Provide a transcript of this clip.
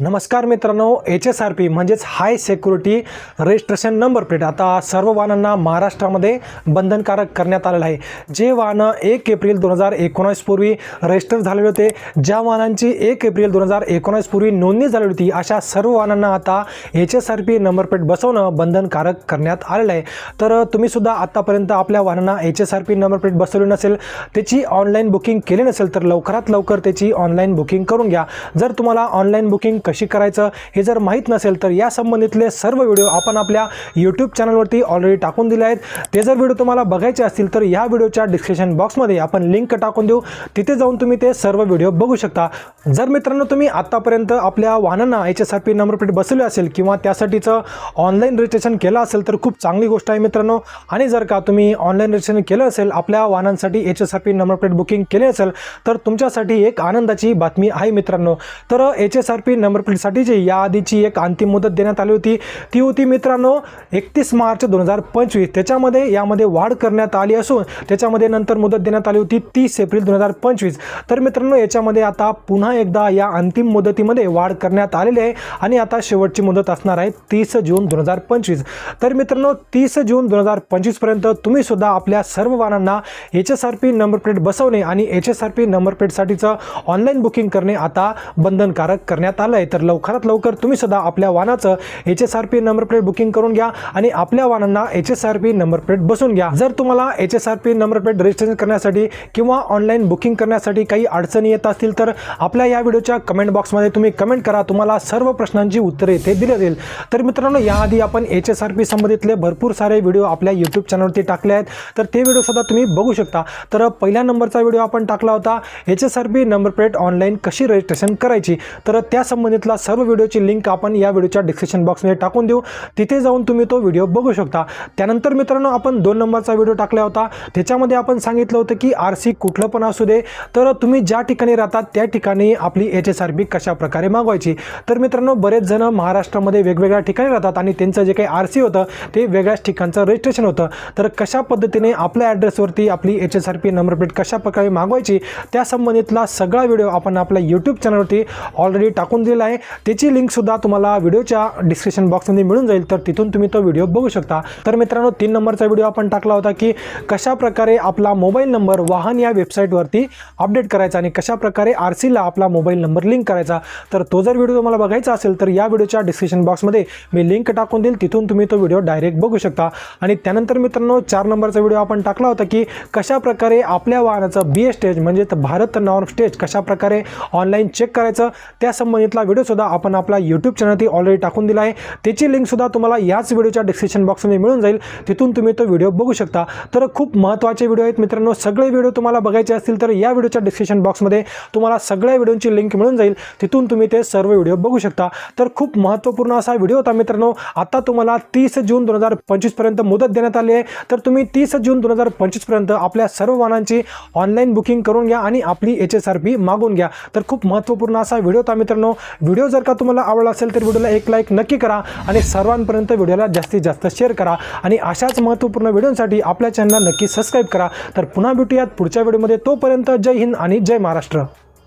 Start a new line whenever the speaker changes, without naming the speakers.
नमस्कार मित्रांनो H S R P म्हणजेच high security registration number plate. आता सर्व वाहनांना महाराष्ट्रामध्ये बंधनकारक करण्यात आलेलं आहे. जे वाहनं एक एप्रिल दोन हजार एकोणावीसपूर्वी रजिस्टर झालेले होते ज्या वाहनांची एक एप्रिल दोन हजार एकोणीसपूर्वी नोंदणी झालेली होती अशा सर्व वाहनांना आता H S R P number plate बसवणं बंधनकारक करण्यात आलेलं आहे. तर तुम्हीसुद्धा आत्तापर्यंत आपल्या वाहनांना H S R P number plate बसवली नसेल त्याची ऑनलाईन बुकिंग केली नसेल तर लवकरात लवकर त्याची ऑनलाईन बुकिंग करून घ्या. जर तुम्हाला ऑनलाईन बुकिंग कशी करायचं हे जर माहीत नसेल तर या संबंधितले सर्व व्हिडिओ आपण आपल्या यूट्यूब चॅनलवरती ऑलरेडी टाकून दिले आहेत. ते जर व्हिडिओ तुम्हाला बघायचे असतील तर या व्हिडिओच्या डिस्क्रिप्शन बॉक्समध्ये आपण लिंक टाकून देऊ. तिथे जाऊन तुम्ही ते सर्व व्हिडिओ बघू शकता. जर मित्रांनो तुम्ही आत्तापर्यंत आपल्या वाहनांना H S R P number plate बसवली असेल किंवा त्यासाठीचं ऑनलाईन रजिस्ट्रेशन केलं असेल तर खूप चांगली गोष्ट आहे मित्रांनो. आणि जर का तुम्ही ऑनलाईन रजिस्ट्रेशन केलं असेल आपल्या वाहनांसाठी H S R P number plate booking केली असेल तर तुमच्यासाठी एक आनंदाची बातमी आहे मित्रांनो. तर H S R P number प्लेटसाठीची या एक अंतिम मुदत देण्यात आली होती. ती होती मित्रांनो एकतीस मार्च दोन हजार पंचवीस. त्याच्यामध्ये यामध्ये वाढ करण्यात आली असून त्याच्यामध्ये नंतर मुदत देण्यात आली होती तीस एप्रिल दोन हजार पंचवीस. तर मित्रांनो याच्यामध्ये आता पुन्हा एकदा या अंतिम मुदतीमध्ये वाढ करण्यात आलेली आहे आणि आता शेवटची मुदत असणार आहे तीस जून दोन हजार पंचवीस. तर मित्रांनो तीस जून दोन हजार पंचवीसपर्यंत तुम्ही सुद्धा आपल्या सर्व वाहनांना H S R P number plate बसवणे आणि H S R P number प्लेटसाठीचं online booking करणे आता बंधनकारक करण्यात आलं आहे तर लवकरात लवकर तुम्ही सुद्धा आपल्या वाहनाचं H S R P number plate booking करून घ्या आणि आपल्या वाहनांना H S R P number plate बसून घ्या. जर तुम्हाला H S R P number plate registration करण्यासाठी किंवा ऑनलाईन बुकिंग करण्यासाठी काही अडचणी येत असतील तर आपल्या या व्हिडिओच्या कमेंट बॉक्समध्ये तुम्ही कमेंट करा. तुम्हाला सर्व प्रश्नांची उत्तरे येथे दिली जाईल तर मित्रांनो याआधी आपण एच एस आर पी संबंधितले भरपूर सारे व्हिडिओ आपल्या यूट्यूब चॅनलवरती टाकले आहेत. तर ते व्हिडिओ सुद्धा तुम्ही बघू शकता. तर पहिल्या नंबरचा व्हिडिओ आपण टाकला होता. H S R P number plate online कशी रजिस्ट्रेशन करायची? तर त्या सांगितला सर्व व्हिडिओची लिंक आपण या व्हिडिओच्या डिस्क्रिप्शन बॉक्समध्ये टाकून देऊ. तिथे जाऊन तुम्ही तो व्हिडिओ बघू शकता. त्यानंतर मित्रांनो आपण दोन नंबरचा व्हिडिओ टाकला होता. त्याच्यामध्ये आपण सांगितलं होतं की आर सी कुठलं पण असू दे तर तुम्ही ज्या ठिकाणी राहतात त्या ठिकाणी आपली एच एस आर बी कशा प्रकारे मागवायची. तर मित्रांनो बरेच जण महाराष्ट्रामध्ये वेगवेगळ्या ठिकाणी राहतात आणि त्यांचं जे काही आर सी होतं ते वेगळ्याच ठिकाणचं रजिस्ट्रेशन होतं. तर कशा पद्धतीने आपल्या ॲड्रेसवरती आपली H S R P number plate कशा प्रकारे मागवायची त्या संबंधितला सगळा व्हिडिओ आपण आपल्या यूट्यूब चॅनलवरती ऑलरेडी टाकून दिलेला आहे. त्याची लिंकसुद्धा तुम्हाला व्हिडिओच्या डिस्क्रिप्शन बॉक्समध्ये मिळून जाईल. तर तिथून तुम्ही तो व्हिडिओ बघू शकता. तर मित्रांनो तीन नंबरचा व्हिडिओ आपण टाकला होता की कशा प्रकारे आपला मोबाईल नंबर वाहन या वेबसाईटवरती अपडेट करायचा आणि कशा प्रकारे आर सीला आपला मोबाईल नंबर लिंक करायचा. तर तो जर व्हिडिओ तुम्हाला बघायचा असेल तर या व्हिडिओच्या डिस्क्रिप्शन बॉक्समध्ये मी लिंक टाकून देईल. तिथून तुम्ही तो व्हिडिओ डायरेक्ट बघू शकता. आणि त्यानंतर मित्रांनो चार नंबरचा व्हिडिओ आपण टाकला होता की कशा प्रकारे आपल्या वाहनाचं बी ए स्टेज म्हणजे भारत नॉर्म स्टेज कशा प्रकारे ऑनलाईन चेक करायचं त्या संबंधितला व्हिडिओसुद्धा आपण आपला यूट्यूब चॅनलती ऑलरेडी टाकून दिला आहे. त्याची लिंकसुद्धा तुम्हाला याच व्हिडिओच्या डिस्क्रिप्शन बॉक्समध्ये मिळून जाईल. तिथून तुम्ही तो व्हिडिओ बघू शकता. तर खूप महत्त्वाचे व्हिडिओ आहेत मित्रांनो. सगळे व्हिडिओ तुम्हाला बघायचे असतील तर या व्हिडिओच्या डिस्क्रिप्शन बॉक्समध्ये तुम्हाला सगळ्या व्हिडिओची लिंक मिळून जाईल. तिथून तुम्ही ते सर्व व्हिडिओ बघू शकता. तर खूप महत्त्वपूर्ण असा व्हिडिओ होता मित्रांनो. आता तुम्हाला तीस जून दोन हजार पंचवीसपर्यंत मुदत देण्यात आली आहे. तर तुम्ही तीस जून दोन हजार पंचवीसपर्यंत आपल्या सर्व वाहनांची ऑनलाईन बुकिंग करून घ्या आणि आपली एच एस आर पी मागून घ्या. तर खूप महत्त्वपूर्ण असा व्हिडिओ होता मित्रांनो. व्हिडिओ जर का तुम्हाला आवडला असेल तर व्हिडिओला एक लाईक नक्की करा आणि सर्वांपर्यंत व्हिडिओला जास्तीत जास्त शेअर करा. आणि अशाच महत्त्वपूर्ण व्हिडिओसाठी आपल्या चॅनलला नक्की सबस्क्राईब करा. तर पुन्हा भेटूयात पुढच्या व्हिडिओमध्ये तोपर्यंत जय हिंद आणि जय महाराष्ट्र.